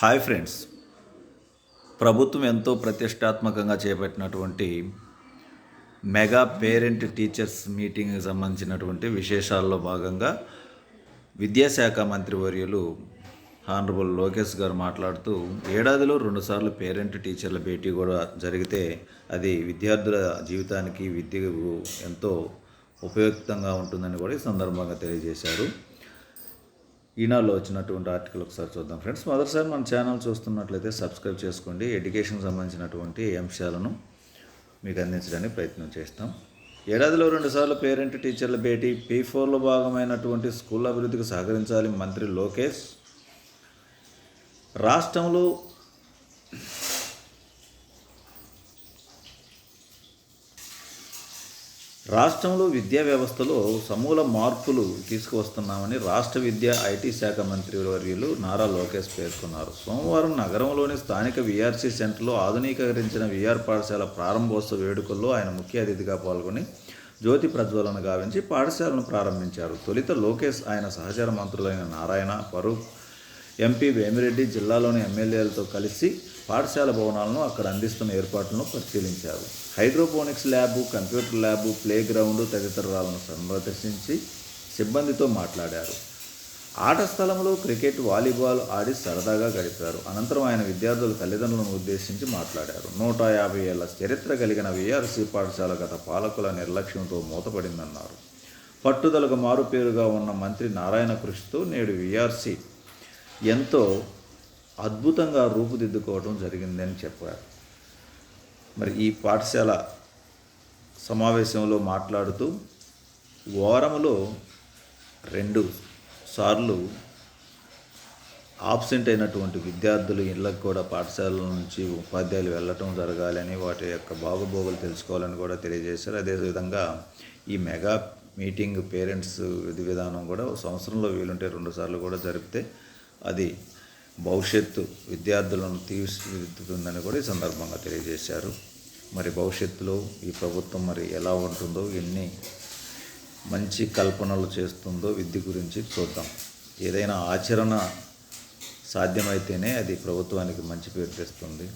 Hi friends. ప్రభుత్వం ఎంతో ప్రతిష్టాత్మకంగా చేపట్టినటువంటి మెగా పేరెంట్ టీచర్స్ మీటింగ్కి సంబంధించినటువంటి విశేషాల్లో భాగంగా విద్యాశాఖ మంత్రి వర్యులు హానరబుల్ లోకేష్ గారు మాట్లాడుతూ ఏడాదిలో రెండుసార్లు పేరెంట్ టీచర్ల భేటీ కూడా జరిగితే అది విద్యార్థుల జీవితానికి విద్యకు ఎంతో ఉపయుక్తంగా ఉంటుందని కూడా ఈ సందర్భంగా తెలియజేశారు. ఈనాడులో వచ్చినటువంటి ఆర్టికల్ ఒకసారి చూద్దాం ఫ్రెండ్స్. మొదటిసారి మన ఛానల్ చూస్తున్నట్లయితే సబ్స్క్రైబ్ చేసుకోండి. ఎడ్యుకేషన్ సంబంధించినటువంటి అంశాలను మీకు అందించడానికి ప్రయత్నం చేస్తాం. ఏడాదిలో రెండుసార్లు పేరెంట్ టీచర్ల భేటీ పీ ఫోర్లో భాగమైనటువంటి స్కూల్ అభివృద్ధికి సహకరించాలి మంత్రి లోకేష్. రాష్ట్రంలో రాష్ట్రంలో విద్యా వ్యవస్థలో సమూల మార్పులు తీసుకువస్తున్నామని రాష్ట్ర విద్యా ఐటీ శాఖ మంత్రి వర్యులు నారా లోకేష్ పేర్కొన్నారు. సోమవారం నగరంలోని స్థానిక విఆర్సీ సెంటర్లో ఆధునీకరించిన విఆర్ పాఠశాల ప్రారంభోత్సవ వేడుకల్లో ఆయన ముఖ్య అతిథిగా పాల్గొని జ్యోతి ప్రజ్వలన గావించి పాఠశాలను ప్రారంభించారు. తొలిత లోకేష్ ఆయన సహచర మంత్రులైన నారాయణ ఫరూక్ ఎంపీ వేమిరెడ్డి జిల్లాలోని ఎమ్మెల్యేలతో కలిసి పాఠశాల భవనాలను అక్కడ అందిస్తున్న ఏర్పాట్లను పరిశీలించారు. Hydroponics lab computer lab play ground తదితరాలను సందర్శించి సిబ్బందితో మాట్లాడారు. ఆట స్థలంలో క్రికెట్ వాలీబాల్ ఆడి సరదాగా గడిపారు. అనంతరం ఆయన విద్యార్థుల తల్లిదండ్రులను ఉద్దేశించి మాట్లాడారు. నూట యాభై ఏళ్ళ చరిత్ర కలిగిన వీఆర్సీ పాఠశాల గత పాలకుల నిర్లక్ష్యంతో మూతపడిందన్నారు. పట్టుదలకు మారుపేరుగా ఉన్న మంత్రి నారాయణ కృషితో నేడు వీఆర్సీ ఎంతో అద్భుతంగా రూపుదిద్దుకోవడం జరిగిందని చెప్పారు. మరి ఈ పాఠశాల సమావేశంలో మాట్లాడుతూ వారంలో రెండు సార్లు ఆబ్సెంట్ అయినటువంటి విద్యార్థులు ఇళ్ళకు కూడా పాఠశాలల నుంచి ఉపాధ్యాయులు వెళ్ళటం జరగాలని వాటి యొక్క బాగోబోగులు తెలుసుకోవాలని కూడా తెలియజేశారు. అదేవిధంగా ఈ మెగా మీటింగ్ పేరెంట్స్ విధి విధానం కూడా సంవత్సరంలో వీలుంటే రెండు సార్లు కూడా జరిపితే అది భవిష్యత్తు విద్యార్థులను తీర్చిదిద్దుతుందని కూడా ఈ సందర్భంగా తెలియజేశారు. మరి భవిష్యత్తులో ఈ ప్రభుత్వం మరి ఎలా ఉంటుందో ఎన్ని మంచి కల్పనలు చేస్తుందో విద్య గురించి చూద్దాం. ఏదైనా ఆచరణ సాధ్యమైతేనే అది ప్రభుత్వానికి మంచి పేరు తెస్తుంది.